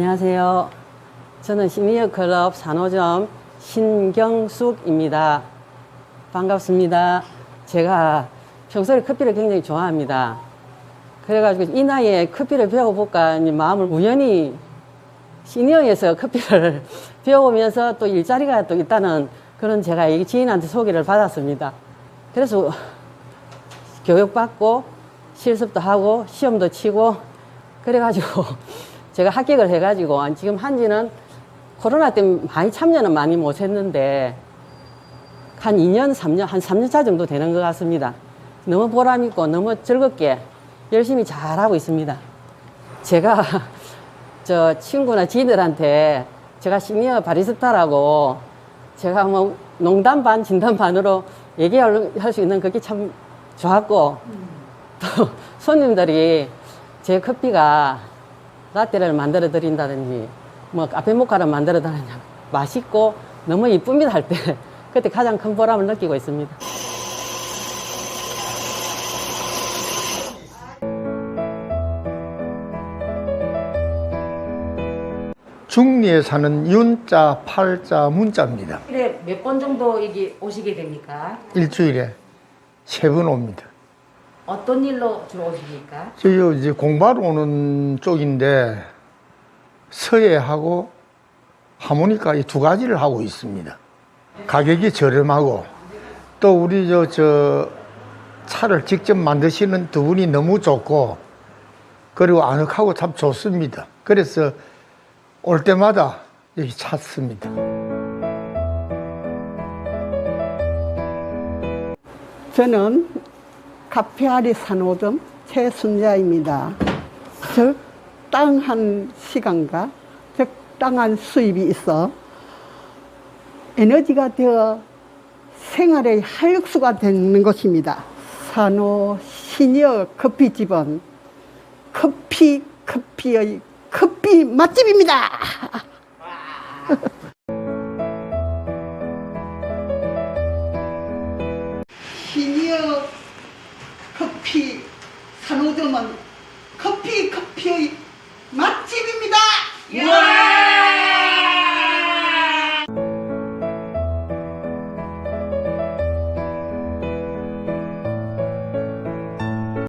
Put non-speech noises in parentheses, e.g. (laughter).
안녕하세요. 저는 시니어 클럽 산호점 신경숙입니다. 반갑습니다. 제가 평소에 커피를 굉장히 좋아합니다. 그래가지고 이 나이에 커피를 배워볼까 마음을 우연히 시니어에서 커피를 (laughs) 배워오면서 또 일자리가 또 있다는 그런 제가 이 지인한테 소개를 받았습니다. 그래서 교육받고 실습도 하고 시험도 치고 그래가지고 (laughs) 제가 합격을 해가지고 지금 한지는 코로나 때문에 많이 참여는 많이 못했는데 한 2년, 3년, 한 3년 차 정도 되는 것 같습니다. 너무 보람 있고 너무 즐겁게 열심히 잘하고 있습니다. 제가 (laughs) 저 친구나 지인들한테 제가 시니어 바리스타라고 제가 뭐 농담 반 진담 반으로 얘기할 수 있는 그게 참 좋았고 또 (laughs) 손님들이 제 커피가 라떼를 만들어 드린다든지 뭐 카페 모카를 만들어 드리냐 맛있고 너무 이쁩니다 할 때 (laughs) 그때 가장 큰 보람을 느끼고 있습니다. 중리에 사는 윤자, 팔자, 문자입니다. 일에 몇 번 정도 여기 오시게 됩니까? 일주일에 세 번 옵니다. 어떤 일로 주로 오십니까? 저희 이제 공부하러 오는 쪽인데 서예하고 하모니카 이 두 가지를 하고 있습니다. 가격이 저렴하고 또 우리 저, 저 차를 직접 만드시는 두 분이 너무 좋고 그리고 아늑하고 참 좋습니다. 그래서 올 때마다 여기 찾습니다. 저는 카페아리 산호점 최순자입니다. 적당한 시간과 적당한 수입이 있어 에너지가 되어 생활의 활력소가 되는 것입니다. 산호 시니어 커피집은 커피, 커피의 커피 맛집입니다. (laughs) 커피 커피의 맛집입니다. 예!